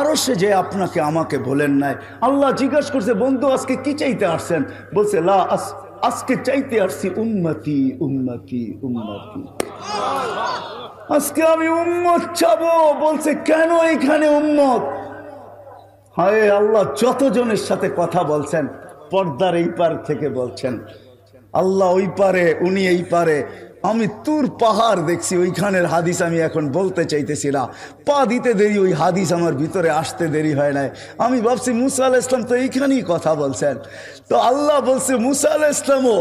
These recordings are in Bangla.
আরও সে যে আপনাকে, আমাকে বলেন নাই। আল্লাহ জিজ্ঞাসা করছে, বন্ধু, আজকে কি চাইতে আসছেন? বলছে, লা আস- আজকে চাইতে আসছি উন্নতি উন্নতি উন্নতি আজকে আমি উম্মত চাবো। বলছে, কেন এখানে উম্মত? হায় আল্লাহ, যতজনের সাথে কথা বলছেন, পর্দার এই পার থেকে বলছেন, আল্লাহ ওই পারে, উনি এই পারে। আমি তুর পাহাড় দেখছি, ওইখানের হাদিস আমি এখন বলতে চাইতেছি না। পা দিতে দেরি, ওই হাদিস আমার ভিতরে আসতে দেরি হয় নাই। আমি ভাবছি মুসা আল ইসলাম তো এইখানেই কথা বলছেন। তো আল্লাহ বলছে, মুসা আল ইসলামও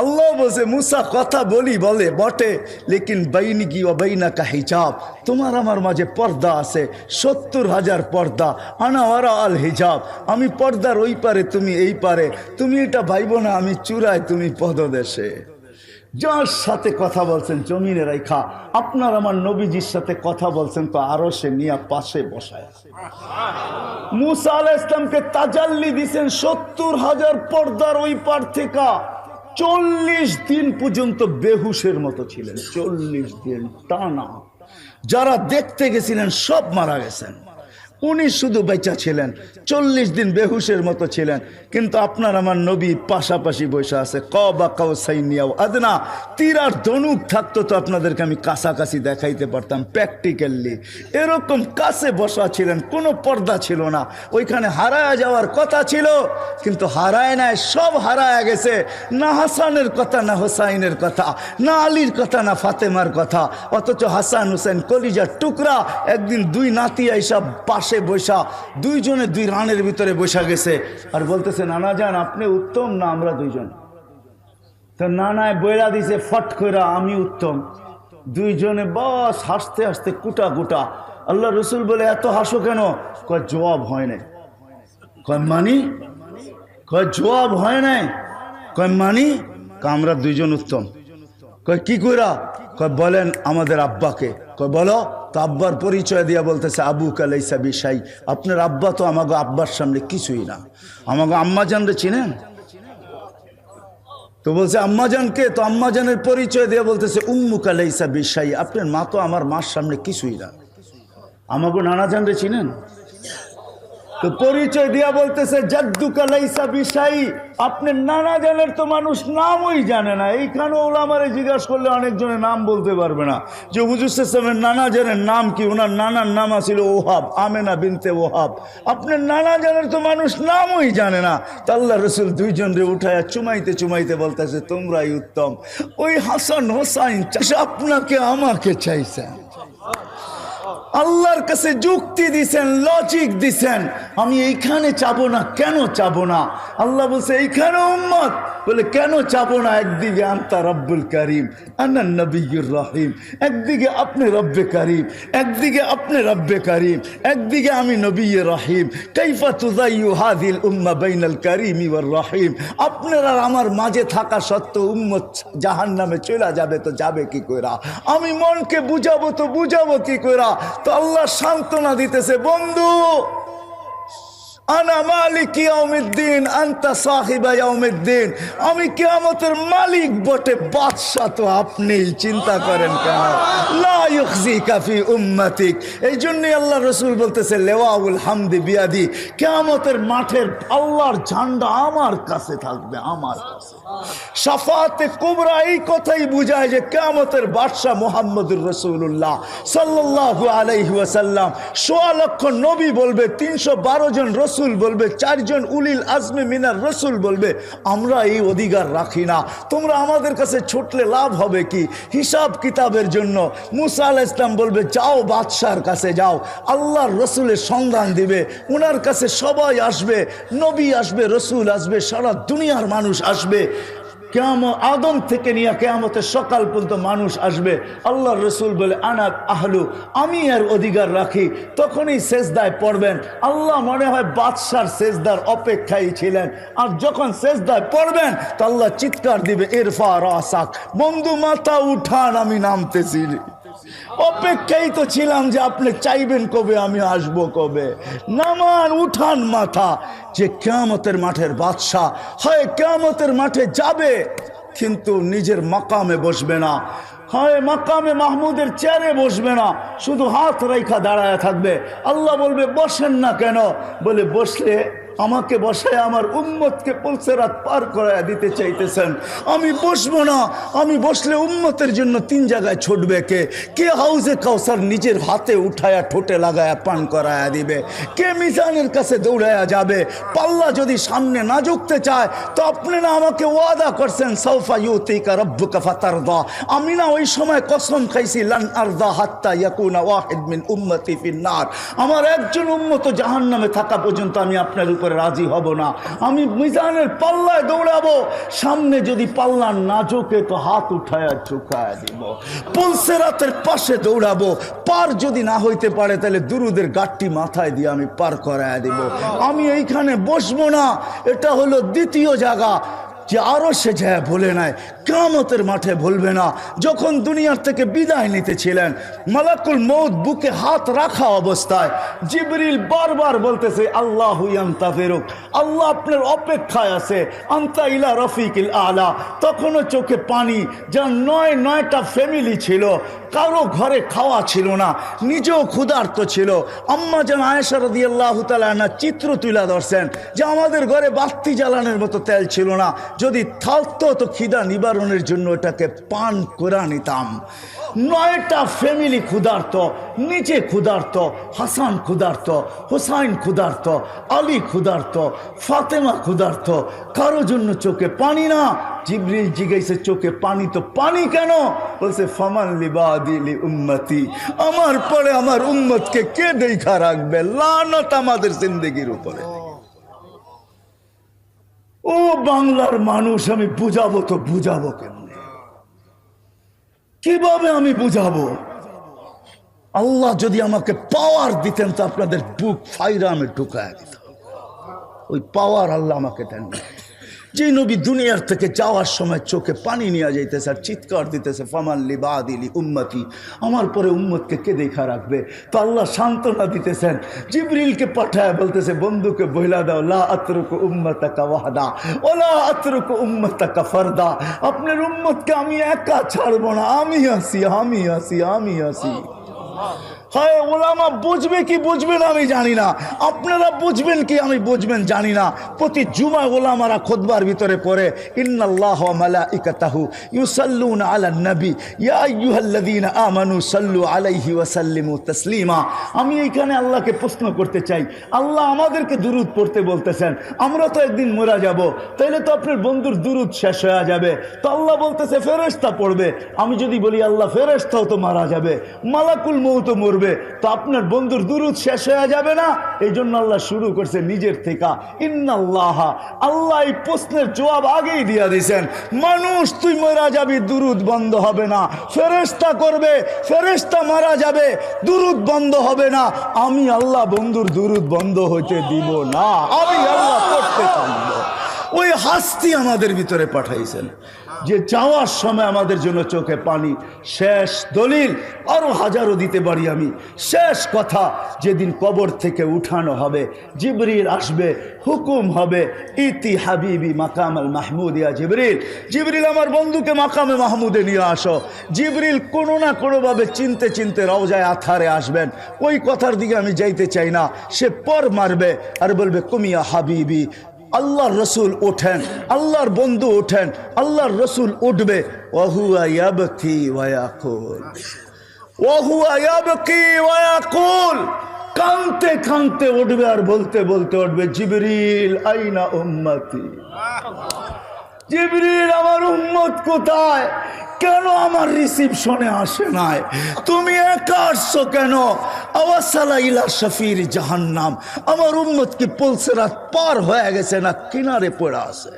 আল্লাহ বলছে, মুসা কথা বলি, বলে, বটে, লেকিন বাইনি কি বাইনা কা হিজাব। তোমার আমার মাঝে পর্দা আছে, সত্তর হাজার পর্দা আনা ওরা আল হিজাব। আমি পর্দার ওই পারে, তুমি এই পারে। তুমি এটা ভাইব না, আমি চূড়ায় তুমি পদদেশে। যার সাথে কথা বলছেন জমিনে রেখা আপনার আমার নবীজির সাথে কথা বলছেন তো আরও সে নিয়ে পাশে বসায় আছে। মুসা আলাহ ইসলামকে তাজাল্লি দিছেন সত্তর হাজার পর্দার ওই পার থেকে চল্লিশ দিন পর্যন্ত বেহুশের মতো ছিলেন, চল্লিশ দিন টানা। যারা দেখতে গেছিলেন সব মারা গেছেন। উনি শুধু বেচা ছিলেন, চল্লিশ দিন বেহুশের মতো ছিলেন, কিন্তু আপনার আমার নবী পাশাপাশি বসে আছে। ক বা কাউ সাইনিয়াও আদনা তীর আর ধনুক থাকতো তো আপনাদেরকে আমি কাছাকাছি দেখাইতে পারতাম প্র্যাকটিক্যালি। এরকম কাছে বসা ছিলেন, কোনো পর্দা ছিল না। ওইখানে হারায় যাওয়ার কথা ছিল, কিন্তু হারায় নাই, সব হারায় গেছে। না হাসানের কথা, না হোসাইনের কথা, না আলীর কথা, না ফাতেমার কথা। অথচ হাসান হুসেন কলিজার টুকরা, একদিন দুই নাতি এইসব পাশে বসা দুইজনে দুই রানের ভিতরে বসা গেছে। আর বলতেছে, নানা যান আপনি উত্তম না আমরা দুইজন? তো নানায় বইরা দিছে, ফট কইরা আমি উত্তম। দুইজনে বস হাসতে হাসতে কুটা কুটা, আল্লাহ রসুল বলে, এত হাসো কেন? কয়, জবাব হয় নাই। কয়, মানি? কয়, জবাব হয় নাই। কয়, মানি? আমরা দুইজন উত্তম। কয়, কি কইরা? কয়, বলেন আমাদের আব্বাকে। কয়, বলো। তো আব্বার পরিচয় দিয়া বলতেছে আবু কালাইসা বিশাই। আপনার আব্বা তো আমাকে আব্বার সামনে কিছুই না। আমাকে আম্মা জানরে চিনেন? তো বলছে আম্মাজানকে তো আম্মাজানের পরিচয় দিয়ে বলতেছে উম্মু কালাইসা বিশাই। আপনার মা তো আমার মার সামনে কিছুই না। আমাকে নানা জানরে চিনেন? তো পরিচয় দিয়া বলতেছে জাদ্দু কালাইসা বিশাই। আপনার নানা জানের তো মানুষ নামই জানে না। এইখানে ওলামারে জিজ্ঞাসা করলে অনেকজনের নাম বলতে পারবে না। যে হুজুর সালামের নানা জানের নাম কি? ওনার নানার নাম আছিল ওহাব, আমেনা বিনতে ওহাব। আপনার নানা জানের তো মানুষ নামই জানে না। তা আল্লাহ রসুল দুইজন রে উঠায় চুমাইতে চুমাইতে বলতেছে, তোমরাই উত্তম। ওই হাসান হোসাইন আপনাকে, আমাকে চাইছেন আল্লাহর কাছে যুক্তি দিছেন লজিক দিছেন। আমি এইখানে চাবো না, কেন চাবো না? আল্লাহ বলছে, এইখানে উম্মত। বলে, কেন চাবো না? একদিকে, আন্তা রব্বুল করিম আন্নান নবীর রহিম। একদিকে, আপনি রব্বে করিম। একদিকে, আপনি রব্বে করিম। একদিকে, আমি নবী রহিম। কৈফা তুজাইয়ু হাদিল উম্মা বাইনাল করিম ওয়ার রহিম। আপনার আর আমার মাঝে থাকা সত্ত্বেও উম্মত জাহান নামে চলে যাবে, তো যাবে কি কইরা? আমি মনকে বুঝাবো, তো বুঝাবো কি কইরা? তো আল্লাহ সান্ত্বনা দিতেছে বন্ধু। আনা মালিক ইয়াউমিদ্দিন সাহিবা আমি কিয়ামতের মালিক বটে তো আপনিই, চিন্তা করেন কেন? লা ইউখজিকা ফি উম্মাতিক। এই আল্লাহ রসুল বলতেছে, লেওয়াউল হামদি বিয়াদি, কিয়ামতের মাঠের আল্লাহর ঝান্ডা আমার কাছে থাকবে, আমার কাছে। সাফাতে কুবরা এই কথাই বুঝায় যে, কিয়ামতের বাদশাহ মোহাম্মদুর রসুল্লাহ সাল্লাল্লাহু আলাইহি ওয়াসাল্লাম। সোয়া লক্ষ নবী বলবে, তিনশো বারো জন রসুল বলবে, চারজন উলিল আজমে মিনার রসুল বলবে, আমরা এই অধিকার রাখি না। তোমরা আমাদের কাছে ছুটলে লাভ হবে কি? হিসাব কিতাবের জন্য মুসা আল ইসলাম বলবে, যাও বাদশার কাছে যাও। আল্লাহর রসুলের সন্ধান দিবে। ওনার কাছে সবাই আসবে, নবী আসবে, রসুল আসবে, সারা দুনিয়ার মানুষ আসবে। কেমন আদম থেকে নিয়ে কেয়ামতের সকাল পর্যন্ত মানুষ আসবে। আল্লাহ রসুল বলে আনাত আহলু, আমি আর অধিকার রাখি। তখনই সেজদায় পড়বেন। আল্লাহ মনে হয় বাদশার শেষদার অপেক্ষায় ছিলেন। আর যখন সেজদায় পড়বেন, তো আল্লাহ চিৎকার দিবে এরফা রাসাক, বন্ধু মাথা উঠান, আমি নামতেছি। অপেক্ষাই তো ছিলাম যে আপনি চাইবেন কবে আমি আসব কবে। নামান উঠান মাথা যে কেয়ামতের মাঠের বাদশাহ হয় কেয়ামতের মাঠে যাবে, কিন্তু নিজের মাকামে বসবে না। হয় মাকামে মাহমুদের চেয়ারে বসবে না, শুধু হাত রেখা দাঁড়ায় থাকবে। আল্লাহ বলবে, বসেন না কেন? বলে, বসলে আমাকে বসায় আমার উম্মতকে পলসেরাত পার করায় দিতে চাইতেছেন। আমি বসবো না, আমি বসলে উম্মতের জন্য তিন জায়গায় ছুটবে কে? কে হাউজে কাউসার নিজের হাতে উঠায়া ঠোঁটে লাগায়া পান করায়া দিবে? কে মিজানের কাছে দৌড়ায়া যাবে? পাল্লা যদি সামনে না ঝুঁকতে চায়, তো আপনি না আমাকে ওয়াদা করছেন সৌফা ইউতিকা রব্বুকা ফাতারদা। আমি না ওই সময় কসম খাইছি, লান আরদা হাত্তা ইয়াকুনা ওয়াহিদ মিন উম্মতি ফিন্নার আমার একজন উম্মত জাহান্নামে থাকা পর্যন্ত আমি আপনার উপরে রাজি হব না। আমি মিজানের পাল্লায় দৌড়াবো। সামনে যদি পাল্লা না চোখে তো হাত উঠায়া ঝুঁকায় দিব। পুলসেরাতের পাশে দৌড়াবো। পার যদি না হইতে পারে, তাহলে দুরুদের গাঠটি মাথায় দিয়ে আমি পার করায় দিব। আমি এইখানে বসবো না। এটা হলো দ্বিতীয় জায়গা। যে আরও সে যায় বলে নাই কামতের মাঠে বলবে না। যখন দুনিয়ার থেকে বিদায় নিতেছিলেন মালাকুল মৌত বুকে হাত রাখা অবস্থায়, জিবরিল বারবার বলতেছে, আল্লাহ ফেরুক আল্লাহ আপনার অপেক্ষায় আছে, আন্তা ইলা রফিকিল আলা। তখনও চোখে পানি, যার নয়, নয়টা ফ্যামিলি ছিল, কারও ঘরে খাওয়া ছিল না, নিজেও ক্ষুধার্ত ছিল। আম্মা যেন আয়েশা রদি আল্লাহ না চিত্র তুলা ধরছেন, যে আমাদের ঘরে বাতি জ্বালানোর মতো তেল ছিল না যদি থাকতো তো খিদা নিবারণের জন্য এটাকে পান করে নিতাম। নয়টা ফ্যামিলি ক্ষুধার্ত, নিচে ক্ষুধার্ত, হাসান ক্ষুধার্ত, হোসাইন ক্ষুধার্ত, আলী ক্ষুধার্ত, ফাতেমা ক্ষুধার্ত। কারও জন্য চোখে পানি না। জিবরিল জিজ্ঞাসে, চোখে পানি তো পানি কেন? বলছে, ফামান লিবাদিলি উম্মতি। আমার পরে আমার উম্মতকে কে দেখা রাখবে? লানত আমাদের জিন্দগির উপরে। ও বাংলার মানুষ, আমি বুঝাবো তো বুঝাবো কেমনে? কীভাবে আমি বুঝাবো? আল্লাহ যদি আমাকে পাওয়ার দিতেন, তো আপনাদের বুক ফাইরা আমি ঢুকায় দিতাম। ওই পাওয়ার আল্লাহ আমাকে দেন না। যে নবী দুনিয়ার থেকে যাওয়ার সময় চোখে পানি নিয়ে যাইতেছে আর চিৎকার দিতেছে ফামাল্লি বা দিলি উম্মতি। আমার পরে উম্মতকে কে দেখা রাখবে? তো আল্লাহ সান্ত্বনা দিতেছেন, জিবরিলকে পাঠায় বলতেছে, বন্ধুকে বহিলা দাও, লা আতরুক উম্মতাকা ওয়াহদা ওলা আতরুক উম্মতাকা ফারদা। আপনার উম্মতকে আমি একা ছাড়বো না, আমি আসি আমি আসি আমি আসি হয় ওলামা বুঝবে কি বুঝবে না আমি জানি না। আপনারা বুঝবেন কি আমি বুঝবেন জানি না। প্রতি জুমা ওলামারা খোদবার ভিতরে পড়ে, ইন্নাল্লাহ মালাইকাতাহু ইউসাল্লুনা আলা নবী। ইয়া আইয়ুহাল্লাযীনা আমানু সাল্লু আলাইহি ওয়া সাল্লিমু তাসলিমা। আমি এইখানে আল্লাহকে প্রশ্ন করতে চাই। আল্লাহ আমাদেরকে দুরুদ পড়তে বলতেছেন, আমরা তো একদিন মরা যাব, তাইলে তো আপনার বন্ধুর দুরুদ শেষ হয়ে যাবে। তো আল্লাহ বলতেছে, ফেরেশতা পড়বে। আমি যদি বলি, আল্লাহ ফেরেশতাও তো মারা যাবে। মালাকুল মৌ তো মরবে। তো আপনার বন্ধুর দুরুদ শেষ হয়ে যাবে না। এই জন্য আল্লাহ শুরু করছে নিজের থেকে। ইন্নাল্লাহ, আল্লাহ এই প্রশ্নের জবাব আগেই দিয়া দিয়েছেন। মানুষ, তুই মারা যাবি, দুরুদ বন্ধ হবে না। ফেরেশতা করবে, ফেরেশতা মারা যাবে, দুরুদ বন্ধ হবে না। আমি আল্লাহ বন্ধুর দুরুদ বন্ধ হইতে দিব না। আমি আল্লাহ করতে থাকব ওই হাস্তি আমাদের ভিতরে পাঠাইছেন, যে যাওয়ার সময় আমাদের জন্য চোখে পানি, শেষ দলিল, আরও হাজারও দিতে পারি আমি। শেষ কথা, যেদিন কবর থেকে উঠানো হবে, জিবরিল আসবে, হুকুম হবে, ইতি হাবিবি মাকাম আল মাহমুদিয়া জিবরিল। জিবরিল, আমার বন্ধুকে মাকামে মাহমুদে নিয়ে আসো। জিবরিল কোনো না কোনোভাবে চিনতে চিনতে রওজায় আথারে আসবেন। ওই কথার দিকে আমি যাইতে চাই না। সে পর মারবে আর বলবে, কুমিয়া হাবিবি আল্লাহর রসুল ওঠেন, আল্লাহর বন্ধু ওঠেন, আল্লাহর রসুল উঠবে। কানতে কানতে উঠবে আর বলতে বলতে উঠবে, জিবরিল আইনা উম্মতি। জিবরিল, আমার উম্মত কোথায়? কেন আমার রিসিপশনে আসে নাই? তুমি একা আসছো কেন? আওয়াসালা ইলা শফির জাহান্নাম। আমার উম্মত কি পলসেরাত পার হয়ে গেছে না কিনারে পড়ে আছে?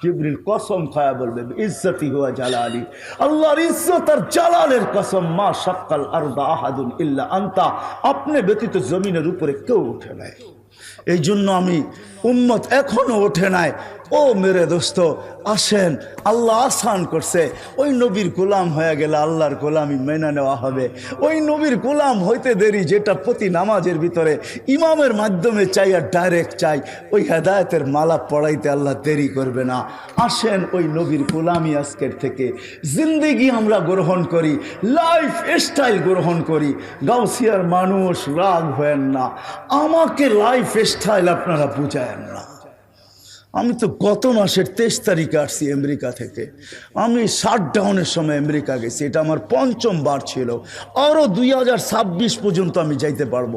জিবরিল কসম খায়া বলবে ইজ্জতি হুয়া জালালি। আল্লাহর ইজ্জত আর জালালের কসম, মা সাক্কাল আরদা আহাদুন ইল্লা আন্তা। আপনি ব্যতীত জমিনের উপরে কেউ ওঠে নাই। এই জন্য আমি উম্মত এখনও ওঠে নাই। ও মেরে দোস্ত, আসেন। আল্লাহ আসান করছে। ওই নবীর গোলাম হয়ে গেলে আল্লাহর গোলামি মেনে নেওয়া হবে। ওই নবীর গোলাম হইতে দেরি, যেটা প্রতি নামাজের ভিতরে ইমামের মাধ্যমে চাই আর ডাইরেক্ট চাই, ওই হেদায়তের মালা পড়াইতে আল্লাহ দেরি করবে না। আসেন ওই নবীর গোলামি আজকের থেকে। জিন্দেগি আমরা গ্রহণ করি লাইফ স্টাইল গ্রহণ করি। গাউসিয়ার মানুষ রাগ হয়েন না। আমাকে লাইফ স্টাইল আপনারা বুঝায়েন না। আমি তো গত মাসের তেইশ তারিখে আসছি আমেরিকা থেকে। আমি শাটডাউনের সময় আমেরিকা গেছি। এটা আমার পঞ্চম বার ছিল। আরও দুই হাজার ছাব্বিশ পর্যন্ত আমি যাইতে পারব।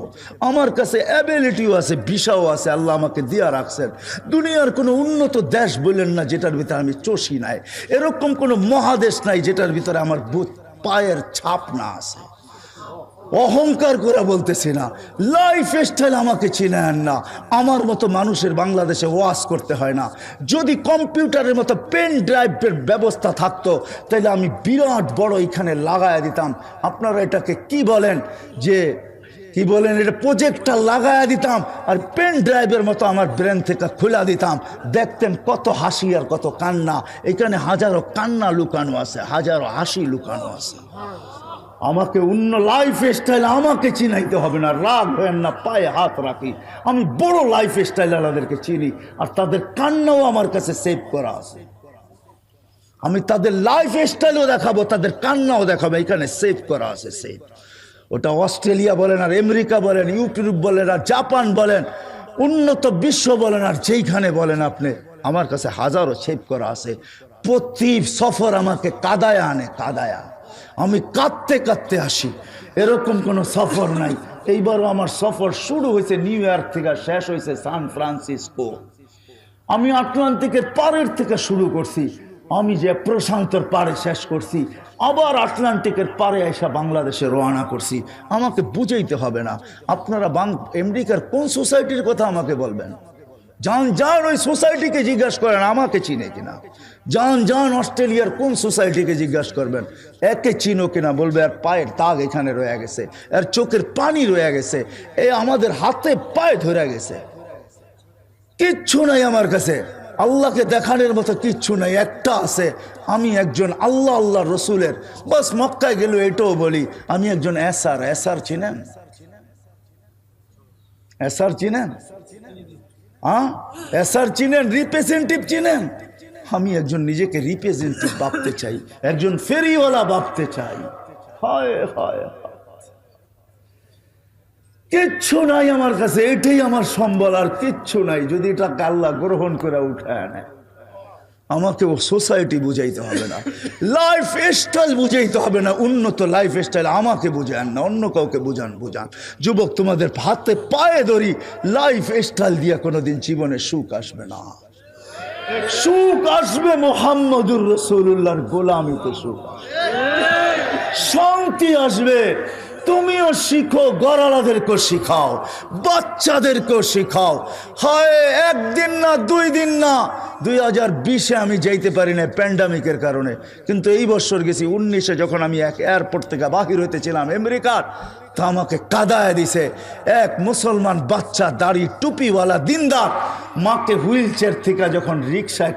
আমার কাছে অ্যাবিলিটিও আছে ভিসাও আছে, আল্লাহ আমাকে দিয়া রাখছেন। দুনিয়ার কোনো উন্নত দেশ বললেন না যেটার ভিতরে আমি চষি নাই। এরকম কোনো মহাদেশ নাই যেটার ভিতরে আমার পায়ের ছাপ না আছে। অহংকার করে বলতেছি না। লাইফ স্টাইল আমাকে চিনেন না। আমার মতো মানুষের বাংলাদেশে ওয়াশ করতে হয় না। যদি কম্পিউটারের মতো পেন ড্রাইভের ব্যবস্থা থাকতো, তাহলে আমি বিরাট বড় এখানে লাগায় দিতাম। আপনারা এটাকে কি বলেন? যে, কি বলেন? এটা প্রজেক্টটা লাগায়া দিতাম আর পেন ড্রাইভের মতো আমার ব্রেন থেকে খুলা দিতাম। দেখতেন কত হাসি আর কত কান্না। এখানে হাজারো কান্না লুকানো আছে, হাজারো হাসি লুকানো আছে। আমাকে অন্য লাইফ স্টাইল আমাকে চিনাইতে হবে না। রাগ হয় না, পায়ে হাত রাখি। আমি বড় লাইফ স্টাইল আলাদেরকে চিনি, আর তাদের কান্নাও আমার কাছে সেভ করা আছে। আমি তাদের লাইফ স্টাইলও দেখাবো, তাদের কান্নাও দেখাবো, এখানে সেভ করা আছে সেভ ওটা অস্ট্রেলিয়া বলেন, আর আমেরিকা বলেন ইউটিউব বলেন, আর জাপান বলেন, উন্নত বিশ্ব বলেন, আর যেইখানে বলেন আপনি, আমার কাছে হাজারো সেভ করা আছে। প্রতি সফর আমাকে কাদায়া আনে, কাদায়া আমি কাঁদতে কাঁদতে আসি। এরকম কোনো সফর নাই। এইবারও আমার সফর শুরু হয়েছে নিউ ইয়র্ক থেকে, শেষ হয়েছে সান ফ্রান্সিসকো। আমি আটলান্টিকের পারের থেকে শুরু করছি। আমি যে প্রশান্তর পারে শেষ করছি, আবার আটলান্টিকের পারে এসে বাংলাদেশে রওনা করছি। আমাকে বুঝাইতে হবে না। আপনারা বাং আমেরিকার কোন সোসাইটির কথা আমাকে বলবেন? যান যান ওই সোসাইটিকে জিজ্ঞাসা করেন, আমাকে চিনে কিনা? যান যান অস্ট্রেলিয়ার কোন সোসাইটিকে জিজ্ঞাসা করবেন? একে চিনো কিনা? বলবে আর পায়ের তাগ এখানে রয়ে গেছে। আর চোখের পানি রয়ে গেছে। এ আমাদের হাতে পায়ে ধরে গেছে। কিচ্ছু নাই আমার কাছে। আল্লাহকে দেখানোর মতো কিচ্ছু নাই। একটা আছে, আমি একজন আল্লাহ আল্লাহ রসুলের। বাস মক্কায় গেল এটাও বলি, আমি একজন এসার এসার চিনেন? এসার চিনেন? হ্যাঁ? এসার চিনেন রিপ্রেজেন্টেটিভ চিনেন? আমি একজন নিজেকে রিপ্রেজেন্টেটিভ ভাবতে চাই, একজন ফেরিওয়ালা ভাবতে চাই। হয় হয়। কিচ্ছু নাই আমার কাছে, এটাই আমার সম্বল, আর কিচ্ছু নাই। যদি এটা কাল্লা গ্রহণ করে উঠায় নেয়। আমাকে ও সোসাইটি বুঝাইতে হবে না। লাইফ স্টাইল বুঝাইতে হবে না, উন্নত লাইফ স্টাইল আমাকে বুঝান না, অন্য কাউকে বুঝান বুঝান। যুবক, তোমাদের হাতে পায়ে ধরি লাইফ স্টাইল দিয়ে কোনোদিন জীবনে সুখ আসবে না। সুখ আসবে মোহাম্মদুর রসুল্লাহর গোলামিতে সুখ। শান্তি আসবে। তুমিও শিখো, গড়ালাদেরকেও শিখাও, বাচ্চাদেরকেও শিখাও। হয় একদিন না, দুই দিন না, দুই হাজার বিশে আমি যাইতে পারি না প্যান্ডামিকের কারণে। কিন্তু এই বছর গেছি, উনিশে যখন আমি এক এয়ারপোর্ট থেকে বাহির হইতেছিলাম আমেরিকার, তা আমাকে কাদায় দিছে, এক মুসলমান বাচ্চা, দাড়ি টুপিওয়ালা, দিনদার, মাকে হুইল চেয়ার থেকে যখন রিক্সায়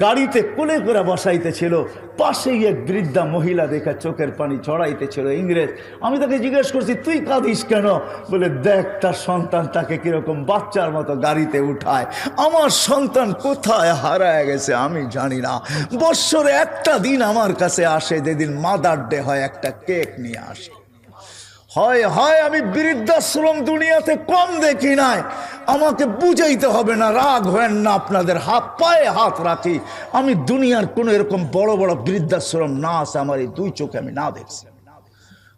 গাড়িতে কোলে করে বসাইতেছিল, পাশেই এক বৃদ্ধা মহিলা দেখে চোখের পানি ছড়াইতেছিল। ইংরেজ, আমি তাকে জিজ্ঞেস করছি, তুই কাঁদিস কেন? বলে, দেখ, তার সন্তান তাকে কীরকম বাচ্চার মতো গাড়িতে উঠায়। আমার সন্তান কোথায় হারায় গেছে আমি জানি না। বৎসরে একটা দিন আমার কাছে আসে, যেদিন মাদার ডে হয়, একটা কেক নিয়ে আসে। হয় হয়, আমি বৃদ্ধাশ্রম দুনিয়াতে কম দেখি নাই। আমাকে বুঝাইতে হবে না, রাগ হেন না আপনাদের। হাত, পায়ে হাত রাখি। আমি দুনিয়ার কোনো এরকম বড় বড় বৃদ্ধাশ্রম না আছে, আমার এই দুই চোখে আমি না দেখছি।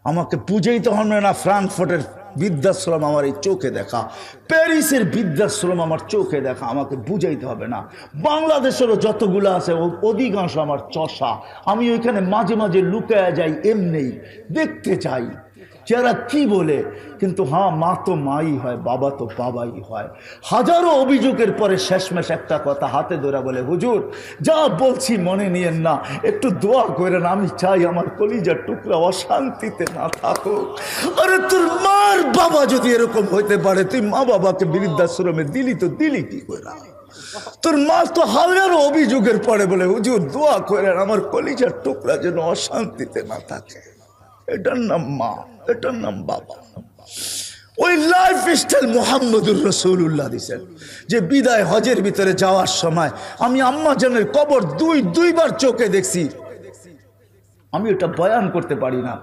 আমাকে বুঝাইতে হবে না, ফ্রাঙ্কফোর্টের বৃদ্ধাশ্রম আমার এই চোখে দেখা। প্যারিসের বৃদ্ধাশ্রম আমার চোখে দেখা, আমাকে বুঝাইতে হবে না। বাংলাদেশেরও যতগুলো আছে অধিকাংশ আমার চষা। আমি ওইখানে মাঝে মাঝে লুকায়া যাই, এমনি দেখতে চাই। যারা কি বলে, কিন্তু হ্যাঁ মা তো মাই হয়, বাবা তো বাবাই হয়। হাজারো অভিযোগের পরে শেষমেশ একটা কথা হাতে ধরে বলে, হুজুর, যা বলছি মনে নিয়েন না, একটু দোয়া করেন, আমি চাই আমার কলিজার টুকরা অশান্তিতে না থাকুক। আরে তোর মার বাবা যদি এরকম হইতে পারে, তুই মা বাবাকে বৃদ্ধাশ্রমে দিলি তো দিলি কি করে? তোর মা তো হাজারো অভিযোগের পরে বলে, হুজুর, দোয়া করেন, আমার কলিজার টুকরা যেন অশান্তিতে না থাকে। এটার নাম মা, এটার নাম বাবা। ওই লাইফ স্টাইল মোহাম্মদুর রসুল্লাহ দিছেন, যে বিদায় হজের ভিতরে যাওয়ার সময় আমি আম্মা জানের কবর দুই, দুইবার চোখে দেখছি। আমি এটা বয়ান করতে পারি না।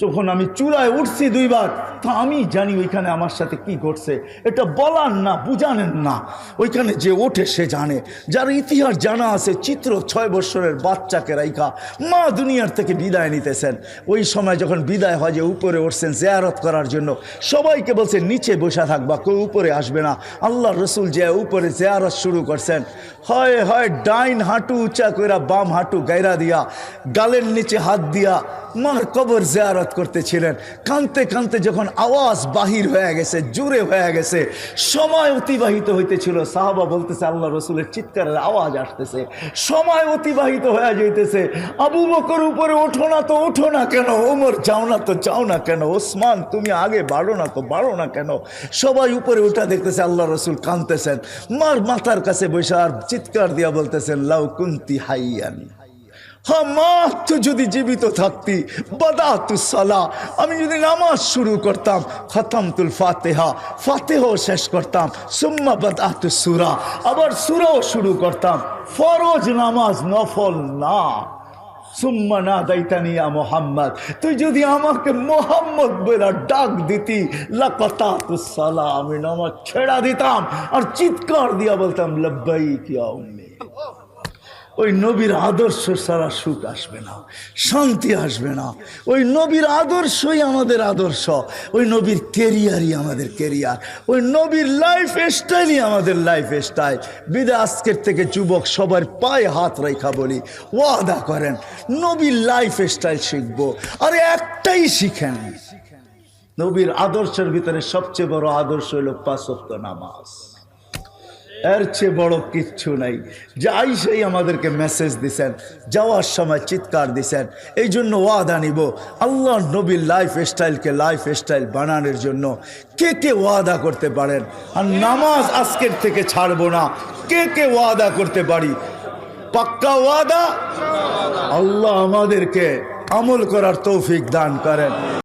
যখন আমি চূড়ায় উঠছি দুইবার। তা আমি জানি ওইখানে আমার সাথে কি ঘটছে। এটা বলার না বুঝানেন না। ওইখানে যে ওঠে সে জানে। যার ইতিহাস জানা আছে, চিত্র ছয় বৎসরের বাচ্চাকে রাইখা মা দুনিয়ার থেকে বিদায় নিতেছেন। ওই সময় যখন বিদায় হয় যে উপরে উঠছেন জেয়ারত করার জন্য, সবাইকে বলছে, নিচে বসে থাকবা কেউ উপরে আসবে না। আল্লাহ রসুল যে উপরে জেয়ারত শুরু করছেন, হয় হয়, ডাইন হাঁটু উঁচা কইরা বাম হাঁটু গায়রা দিয়া, গালের নিচে হাত দিয়া মার কবর জেয়ারত করতেছিলেন। কানতে কানতে যখন আওয়াজ বাহির হয়ে গেছে জোরে হয়ে গেছে, সময় অতিবাহিত হইতেছিল। সাহাবা বলতেছে, আল্লাহ রসুলের চিৎকারের আওয়াজ আসতেছে। সময় অতিবাহিত হয়ে যাইতেছে। আবু বকর উপরে, ওঠো না তো, ওঠো না কেন? ওমর, যাও না তো, যাও না কেন? ওসমান, তুমি আগে বাড়ো না তো, বাড়ো না কেন? সবাই উপরে উঠা দেখতেছে, আল্লাহ রসুল কানতেছেন। মার মাথার কাছে বসে আর চিৎকার দিয়া বলতেছেন, লাউ কুন্তি হাইয়ান। হ্যাঁ মা যদি জীবিত থাকতি সালা। আমি যদি নামাজ শুরু করতাম খতম তুল ফাতেহা ফাতেহ শেষ করতাম, সুম্মা বাদা তু সুরা। আবার সুরাও শুরু করতাম, ফরজ নামাজ নফল না। সুম্মা না দাইতানিয়া মোহাম্মদ। তুই যদি আমাকে মোহাম্মদ বলে ডাক দিতি লাকাতা সালা, আমি নামাজ ছেড়া দিতাম, আর চিৎকার দিয়া বলতাম লব্বাই কিয়া উম্মি। ওই নবীর আদর্শ ছাড়া সুখ আসবে না, শান্তি আসবে না। ওই নবীর আদর্শই আমাদের আদর্শ, ওই নবীর কেরিয়ারই আমাদের কেরিয়ার, ওই নবীর লাইফ স্টাইলই আমাদের লাইফ স্টাইল বিদা আজকের থেকে যুবক, সবার পায়ে হাত রেখা বলি, ওয়াদা করেন, নবীর লাইফ স্টাইল শিখব। আরে একটাই শিখেন, নবীর আদর্শের ভিতরে সবচেয়ে বড় আদর্শ হলো পাঁচত্ব নামাজ। এর চেয়ে বড় কিচ্ছু নাই। যাই সেই আমাদেরকে মেসেজ দিছেন, যাওয়ার সময় চিৎকার দিছেন, এই জন্য ওয়াদা নিব। আল্লাহ নবীর লাইফ স্টাইলকে লাইফ স্টাইল বানানোর জন্য কে কে ওয়াদা করতে পারেন? আর নামাজ আজকের থেকে ছাড়বো না। কে কে ওয়াদা করতে পারি? পাক্কা ওয়াদা? আল্লাহ আমাদেরকে আমল করার তৌফিক দান করেন।